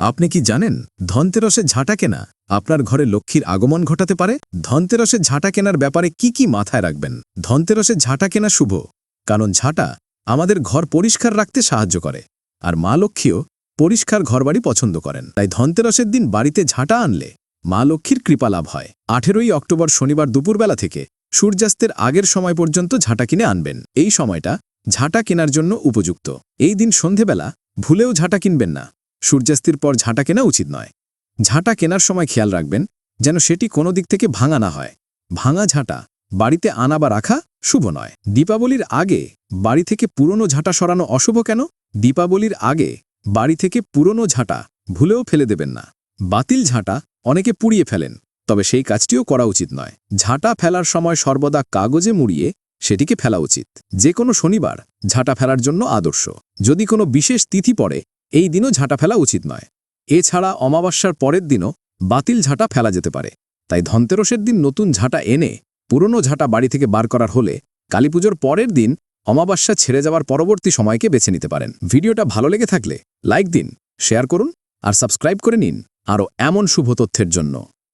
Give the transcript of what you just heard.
আপনি কি জানেন ধনতেরসে ঝাঁটা কেনা আপনার ঘরে লক্ষ্মীর আগমন ঘটাতে পারে? ধনতেরসে ঝাঁটা কেনার ব্যাপারে কি কি মাথায় রাখবেন? ধনতেরসে ঝাঁটা কেনা শুভ, কারণ ঝাঁটা আমাদের ঘর পরিষ্কার রাখতে সাহায্য করে, আর মা লক্ষ্মীও পরিষ্কার ঘরবাড়ি পছন্দ করেন। তাই ধনতেরসের দিন বাড়িতে ঝাঁটা আনলে মা লক্ষ্মীর কৃপা লাভ হয়। আঠেরোই অক্টোবর শনিবার দুপুরবেলা থেকে সূর্যাস্তের আগের সময় পর্যন্ত ঝাঁটা কিনে আনবেন। এই সময়টা ঝাঁটা কেনার জন্য উপযুক্ত। এই দিন সন্ধেবেলা ভুলেও ঝাঁটা কিনবেন না। সূর্যাস্তের পর ঝাঁটা কেনা উচিত নয়। ঝাঁটা কেনার সময় খেয়াল রাখবেন যেন সেটি কোনো দিক থেকে ভাঙা না হয়। ভাঙা ঝাঁটা বাড়িতে আনা বা রাখা শুভ নয়। দীপাবলির আগে বাড়ি থেকে পুরনো ঝাঁটা সরানো অশুভ কেন? দীপাবলির আগে বাড়ি থেকে পুরনো ঝাঁটা ভুলেও ফেলে দেবেন না। বাতিল ঝাঁটা অনেকে পুড়িয়ে ফেলেন, তবে সেই কাজটিও করা উচিত নয়। ঝাঁটা ফেলার সময় সর্বদা কাগজে মুড়িয়ে সেটিকে ফেলা উচিত। যে কোনো শনিবার ঝাঁটা ফেলার জন্য আদর্শ। যদি কোনো বিশেষ তিথি পড়ে এই দিনও ঝাঁটা ফেলা উচিত নয়। এছাড়া অমাবস্যার পরের দিনও বাতিল ঝাঁটা ফেলা যেতে পারে। তাই ধনতেরসের দিন নতুন ঝাঁটা এনে, পুরনো ঝাঁটা বাড়ি থেকে বার করার হলে কালীপুজোর পরের দিন অমাবস্যা ছেড়ে যাওয়ার পরবর্তী সময়কে বেছে নিতে পারেন। ভিডিওটা ভালো লেগে থাকলে লাইক দিন, শেয়ার করুন আর সাবস্ক্রাইব করে নিন। আরও এমন শুভ তথ্যের জন্য।